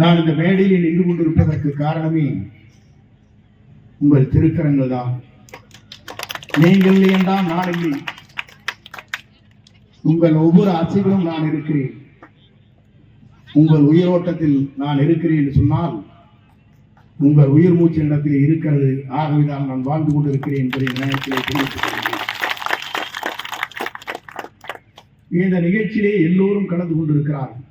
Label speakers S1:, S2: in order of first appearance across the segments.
S1: நான் இந்த மேடையில் நின்று கொண்டிருப்பதற்கு காரணமே உங்கள் திருக்கரங்கள் தான். நீங்கள் என்றால் நான் இல்லை உங்கள் ஒவ்வொரு அசைவிலும் நான் இருக்கிறேன். உங்கள் உயிரோட்டத்தில் நான் இருக்கிறேன் என்று சொன்னால் உங்கள் உயிர் மூச்சு இடத்தில் இருக்கிறது ஆகவேதான் நான் வாழ்ந்து கொண்டிருக்கிறேன் என்பதை நேரத்திலே தெரிவித்துக் இந்த நிகழ்ச்சியிலே எல்லோரும் கலந்து கொண்டிருக்கிறார்கள்.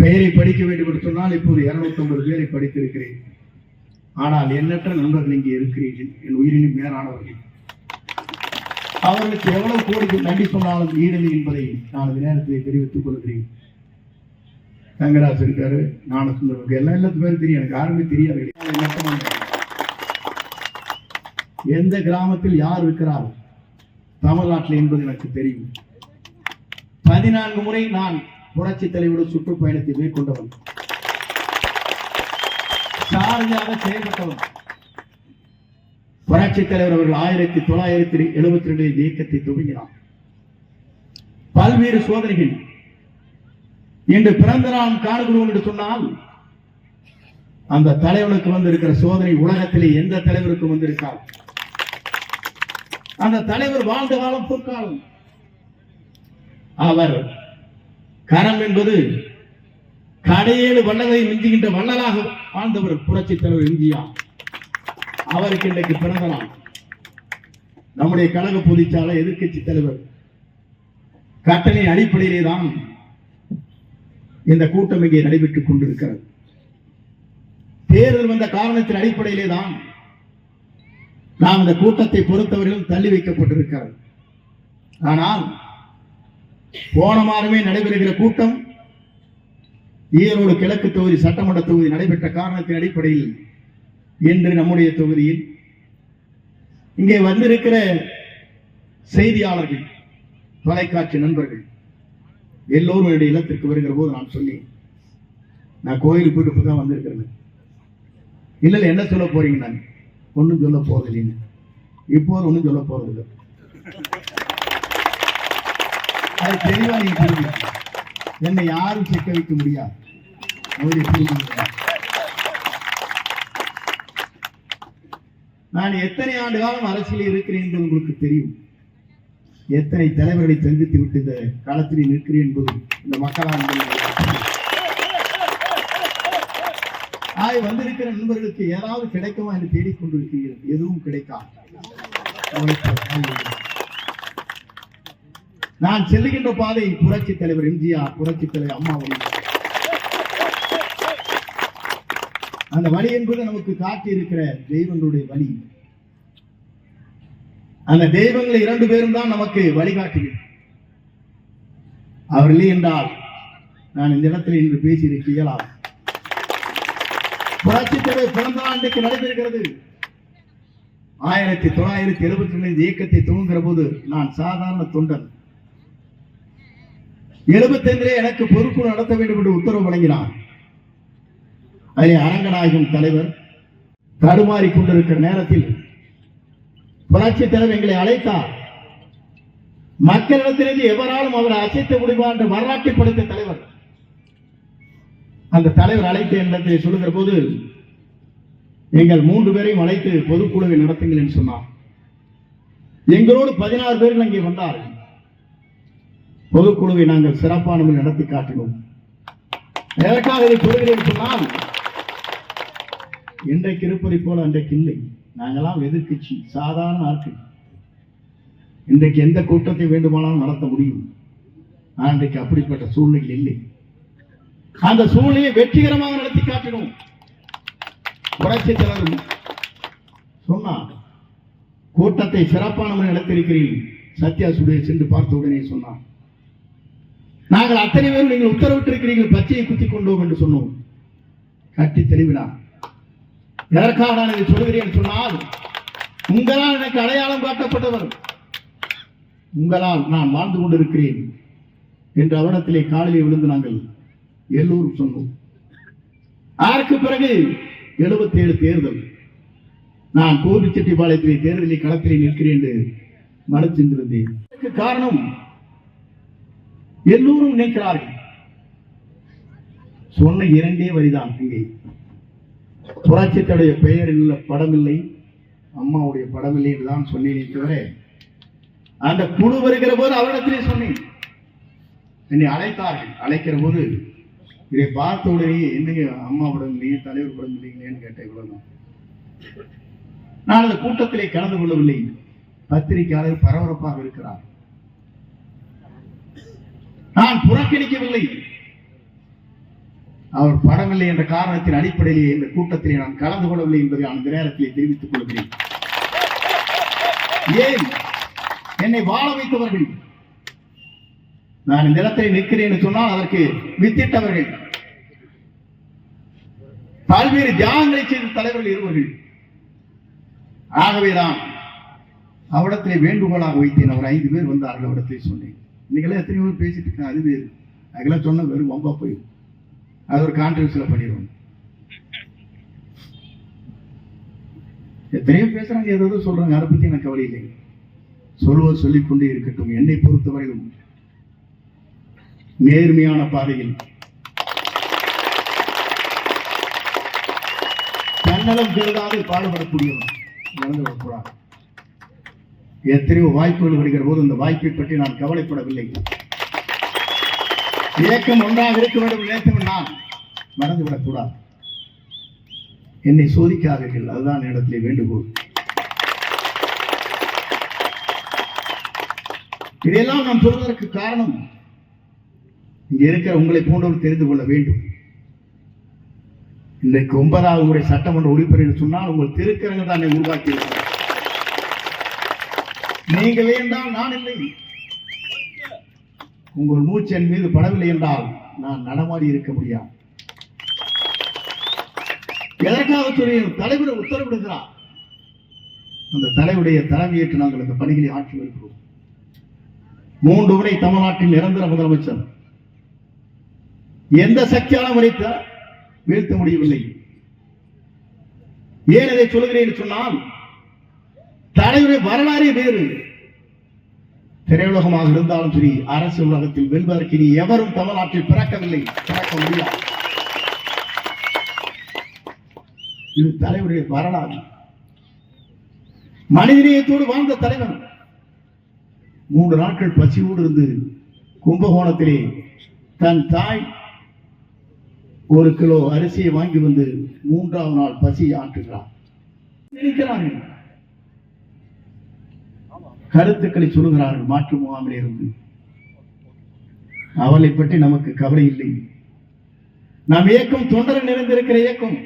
S1: பெயரை படிக்க வேண்டும் என்று சொன்னால் இப்போது இருநூத்தி ஐம்பது பேரை படித்திருக்கிறேன். ஆனால் எண்ணற்ற நண்பர்கள் இங்கே இருக்கிறீர்கள். என் உயிரினும் மேலானவர்கள் அவர்களுக்கு எவ்வளவு கோடிக்கு நன்றி சொன்னாலும் ஈடலை என்பதை நான் இந்த நேரத்தில் தெரிவித்துக் கொள்கிறேன். தங்கராஜ் இருக்காரு ஞானசுந்தரம் எல்லாம் எல்லாத்து பேரும் தெரியும். எனக்கு யாருமே தெரியாது. எந்த கிராமத்தில் யார் இருக்கிறார்? தமிழ்நாட்டில் என்பது எனக்கு தெரியும். பதினான்கு முறை நான் புரட்சி தலைவரோடு சுற்றுப்பயணத்தை மேற்கொண்டவன். சாரதியாக செயல்பட்டவன். புரட்சி தலைவர் அவர்கள் ஆயிரத்தி தொள்ளாயிரத்தி எழுபத்தி ரெண்டு இயக்கத்தை துவங்கினார். பல்வேறு சோதனைகள். இன்று பிறந்த நாள் காணுகிறோம் என்று சொன்னால் அந்த தலைவனுக்கு வந்திருக்கிற சோதனை உலகத்திலே எந்த தலைவருக்கும் வந்திருக்காது. அந்த தலைவர் வாழ்ந்த காலம் பொற்காலம். அவர் கரம் என்பது கடையேழு வல்லதை மிஞ்சுகின்ற வள்ளலாக வாழ்ந்தவர் புரட்சி தலைவர் எம்ஜிஆர் அவருக்கு இன்றைக்கு பிறந்த நாள் நம்முடைய கழக பொதுச்சாளர் எதிர்கட்சி தலைவர் கட்டளை அடிப்படையிலே தான் இந்த கூட்டம் இங்கே நடைபெற்றுக் கொண்டிருக்கிறது. தேர்தல் வந்த காரணத்தின் அடிப்படையிலே தான் நாம் இந்த கூட்டத்தை பொறுத்தவரையிலும் தள்ளி வைக்கப்பட்டிருக்கிறது. ஆனால் போன மாதமே நடைபெறுகிற கூட்டம் ஈரோடு கிழக்கு தொகுதி சட்டமன்ற தொகுதி நடைபெற்ற காரணத்தின் அடிப்படையில் இன்று நம்முடைய தொகுதியில் இங்கே வந்திருக்கிற செய்தியாளர்கள் தொலைக்காட்சி நண்பர்கள் எல்லோரும் என்னுடைய இல்லத்திற்கு வருகிற போது நான் சொன்னேன் நான் கோயிலுக்கு போயிட்டு தான் வந்திருக்கிறேன் இல்லை என்ன சொல்ல போறீங்க நான்? ஒன்றும் சொல்ல போறதில்லைங்க இப்போது ஒன்றும் சொல்ல போறதில்லை அது தெளிவா நீங்க புரிஞ்சுக்கணும். என்னை யாரும் சிக்க வைக்க முடியாது. நான் எத்தனை ஆண்டு காலம் அரசியலில் இருக்கிறேன் என்பது உங்களுக்கு தெரியும். எத்தனை தலைவர்களை சந்தித்து விட்டு இந்த களத்தில் நிற்கிறேன் என்பது இந்த மக்களால் ஆய் வந்திருக்கிற நண்பர்களுக்கு ஏதாவது கிடைக்குமா என்று தேடிக்கொண்டிருக்கிறீர்கள். எதுவும் கிடைக்காது. நான் செல்லுகின்ற பாதை புரட்சி தலைவர் எம்ஜிஆர் புரட்சி தலைவர் அம்மா வழி அந்த வழி என்பது நமக்கு காட்டி இருக்கிற தெய்வங்களுடைய வழி. அந்த தெய்வங்கள் இரண்டு பேரும் தான் நமக்கு வழிகாட்டுகிறது அவர் இல்லை என்றால் நான் இந்த இடத்தில் இன்று பேசியிருக்க இயலாது புரட்சி தலைவர் பிறந்த ஆண்டுக்கு நடைபெறுகிறது. ஆயிரத்தி தொள்ளாயிரத்தி எழுபத்தி ரெண்டு இந்த இயக்கத்தை துவங்குகிற போது நான் சாதாரண தொண்டன் எழுபத்தைந்திலே எனக்கு பொறுப்பு நடத்த வேண்டும் என்று உத்தரவு வழங்கினார். அதிலே அரங்கநாயகம் தலைவர் தடுமாறி கொண்டிருக்கிற நேரத்தில் புரட்சி தலைவர் எங்களை அழைத்தார். மக்களிடத்திலிருந்து எவராலும் அவரை அசைத்த முடியுமா என்று வரலாற்றை படைத்த தலைவர். அந்த தலைவர் அழைத்த இடத்தை சொல்லுகிற போது எங்கள் மூன்று பேரையும் அழைத்து பொதுக்குழுவை நடத்துங்கள் என்று சொன்னார். எங்களோடு பதினாறு பேர்கள் அங்கே வந்தார்கள். பொதுக்குழுவை நாங்கள் சிறப்பான முறையில் நடத்தி காட்டினோம். எதற்காக இதை சொல்கிறேன் என்று சொன்னால் இன்றைக்கு இருப்பதை போல அன்றைக்கு இல்லை. நாங்களாம் எதிர்க்கட்சி சாதாரண ஆட்கள். இன்றைக்கு எந்த கூட்டத்தை வேண்டுமானாலும் நடத்த முடியும். ஆனால் இன்றைக்கு அப்படிப்பட்ட சூழ்நிலை இல்லை. அந்த சூழ்நிலையை வெற்றிகரமாக நடத்தி காட்டினோம். புரட்சி தலைவர் சொன்னார் கூட்டத்தை சிறப்பான முறை நடத்திருக்கிறீர்கள் சத்யா சுடைய சென்று பார்த்த உடனே சொன்னார். நாங்கள் அத்தனை பேரும் நீங்கள் உத்தரவிட்டிருக்கிறீர்கள் பச்சையை குத்தி கொண்டோம் என்று சொன்னோம். கட்டி தெளிவினார் எதற்காக நான் இதை சொல்கிறேன் சொன்னால் உங்களால் எனக்கு அடையாளம் காட்டப்பட்டவர் உங்களால் நான் வாழ்ந்து கொண்டிருக்கிறேன் என்று அவரிடத்திலே காலிலே விழுந்து நாங்கள் எல்லோரும் சொன்னோம். அதற்கு பிறகு 77 தேர்தல். நான் கோபிச்செட்டிப்பாளையத்திலே தேர்தலில் களத்திலே நிற்கிறேன் என்று மனு காரணம் எல்லோரும் நினைக்கிறார்கள். சொன்ன இரண்டே வரிதான் இங்கே புரட்சித்தடைய பெயரில் உள்ள படமில்லை அம்மாவுடைய படம் என்று தான் சொன்னேனே தவிர அந்த குழு வருகிற போது அவரிடத்திலே சொன்னேன். என்னை அழைத்தார்கள். அழைக்கிற போது இதை பார்த்த உடனே என்னங்க அம்மா படம் இல்லையே தலைவர் படம் இல்லைங்களேன்னு கேட்டேன் இவ்வளவுதான் நான் அந்த கூட்டத்திலே கலந்து கொள்ளவில்லை. பத்திரிகையாளர் பரபரப்பாக இருக்கிறார். நான் புறக்கணிக்கவில்லை. அவர் படமில்லை என்ற காரணத்தின் அடிப்படையிலே இந்த கூட்டத்திலே நான் கலந்து கொள்ளவில்லை என்பதை நான் இந்த நேரத்திலே தெரிவித்துக் கொள்கிறேன். ஏன்? என்னை வாழ வைத்தவர்கள். நான் இந்த இடத்தில் நிற்கிறேன் சொன்னால் அதற்கு வித்திட்டவர்கள். பல்வேறு தியாகங்களை செய்த தலைவர்கள் இருவர்கள். ஆகவேதான் அவடத்திலே வேண்டுகோளாக வைத்தேன். அவர் ஐந்து பேர் வந்தார்கள் அவடத்திலே சொன்னேன். இன்னைக்கெல்லாம் எத்தனை பேர் பேசிட்டு இருக்காங்க. அது வேறு. அதுக்கெல்லாம் சொன்ன வெறும் வம்பா போயிடும் அது ஒரு கான்ட்ரவர்சியில் பண்ணிடுவோம் எத்தனையோ பேசுறாங்க ஏதோ சொல்றாங்க. அதை பத்தி எனக்கு கவலை இல்லை. சொல்வது சொல்லிக் கொண்டே இருக்கட்டும். என்னை பொறுத்தவரையிலும் நேர்மையான பாதையில் தன்னலம் கருதாது பாடுபடக்கூடியவன் நடந்து வரக்கூடாது எத்தனையோ வாய்ப்புகள் கிடைக்கிற போது இந்த வாய்ப்பை பற்றி நான் கவலைப்படவில்லை. இயக்கம் ஒன்றாக இருக்க வேண்டும் நினைத்தவன் நான் மறந்துவிடக் கூடாது. என்னை சோதிக்காதீர்கள் அதுதான் இடத்திலே வேண்டுகோள். இதையெல்லாம் நான் சொல்வதற்கு காரணம் இங்க இருக்கிற உங்களை போன்றவர் தெரிந்து கொள்ள வேண்டும். இன்றைக்கு ஒன்பதாவது முறை சட்டமன்ற உறுப்பினர் சொன்னால் உங்கள் திருக்கரங்க தான் உருவாக்கியிருக்கிறார் நீங்களே என்றால் நான் இல்லை. உங்கள் மூச்சு என் மீது படவில்லை என்றால் நான் நடமாடி இருக்க முடியாது. எதற்காக தலைவர் உத்தரவிடுகிறார். அந்த தலைவருடைய தலைமையேற்று நாங்கள் அந்த பணிகளை ஆட்சி வருகிறோம். மூன்று முறை தமிழ்நாட்டின் நிரந்தர முதலமைச்சர். எந்த சக்தியான வரைத்த வீழ்த்த முடியவில்லை. ஏன் இதை சொல்கிறேன் என்று சொன்னால் தலைவருடைய வரலாறே வேறு. திரையுலகமாக இருந்தாலும் சரி அரசு உலகத்தில் வெல்வதற்கு இனி எவரும் தமிழ்நாட்டில் பிறக்கவில்லை. பிறக்க முடியாது. இது தலைவருடைய வரலாறு. மனிதநேயத்தோடு வாழ்ந்த தலைவர் மூன்று நாட்கள் பசியோடு இருந்து கும்பகோணத்திலே தன் தாய் ஒரு கிலோ அரிசியை வாங்கி வந்து மூன்றாவது நாள் பசியை ஆற்றுகிறான் நினைக்கிறார்கள். கருத்துக்களை சொல்லுகிறார்கள் மாற்று முகாமில் இருந்து. அவளை பற்றி நமக்கு கவலை இல்லை. நாம் இயக்கம் தொண்டரை நிறைந்திருக்கிற இயக்கம்.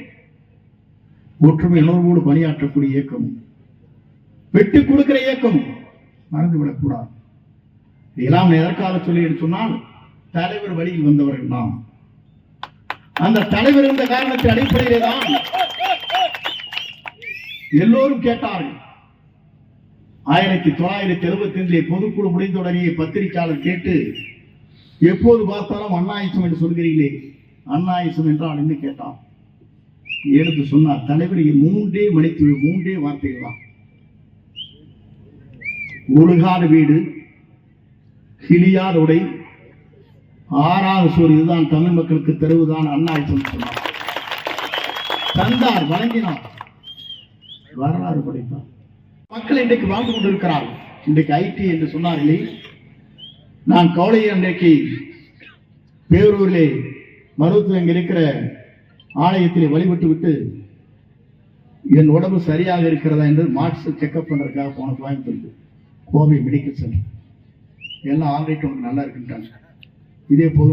S1: ஒற்றுமை உணர்வோடு பணியாற்றக்கூடிய இயக்கம். விட்டு கொடுக்கிற இயக்கம். மறந்துவிடக்கூடாது இதெல்லாம் எதற்காக சொல்லி சொன்னால் தலைவர் வழியில் வந்தவர்கள் நாம். அந்த தலைவர் இருந்த காரணத்தின் அடிப்படையிலே தான் எல்லோரும் கேட்டார்கள். ஆயிரத்தி தொள்ளாயிரத்தி எழுபத்தி ஐந்திலே பொதுக்குழு முடிந்த உடனே பத்திரிகையாளர் கேட்டு எப்போது பார்த்தாலும் அண்ணாயுசம் என்று சொல்கிறீர்களே. அண்ணாயுசம் என்றால் என்று கேட்டான்? எடுத்து சொன்னார் தலைவர் மூன்றே மணித்து மூன்றே வார்த்தைகள் தான். ஒழுகாடு வீடு கிளியார் உடை ஆறாவது சோர் இதுதான் தமிழ் மக்களுக்கு தெருவுதான் அண்ணாயுசம் சொன்னார். தந்தார் வழங்கினார் வரலாறு படைத்தார். மக்கள் இன்றைக்கு வாழ்ந்து கொண்டிருக்கிறார்கள். இன்றைக்கு ஐடி என்று சொன்னார்களே நான் கவலையை அன்றைக்கு பேரூரிலே மருத்துவ இருக்கிற ஆலயத்திலே வழிபட்டு விட்டு என் உடம்பு சரியாக இருக்கிறதா என்று மார்க்ஸ் செக்அப் பண்றதுக்காக போன கோயம்புத்தூருக்கு கோவை மெடிக்கல் சென்டர். எல்லாம் ஆல்ரெடி உங்களுக்கு நல்லா இருக்குன்ட்டாங்க. இதே போதும்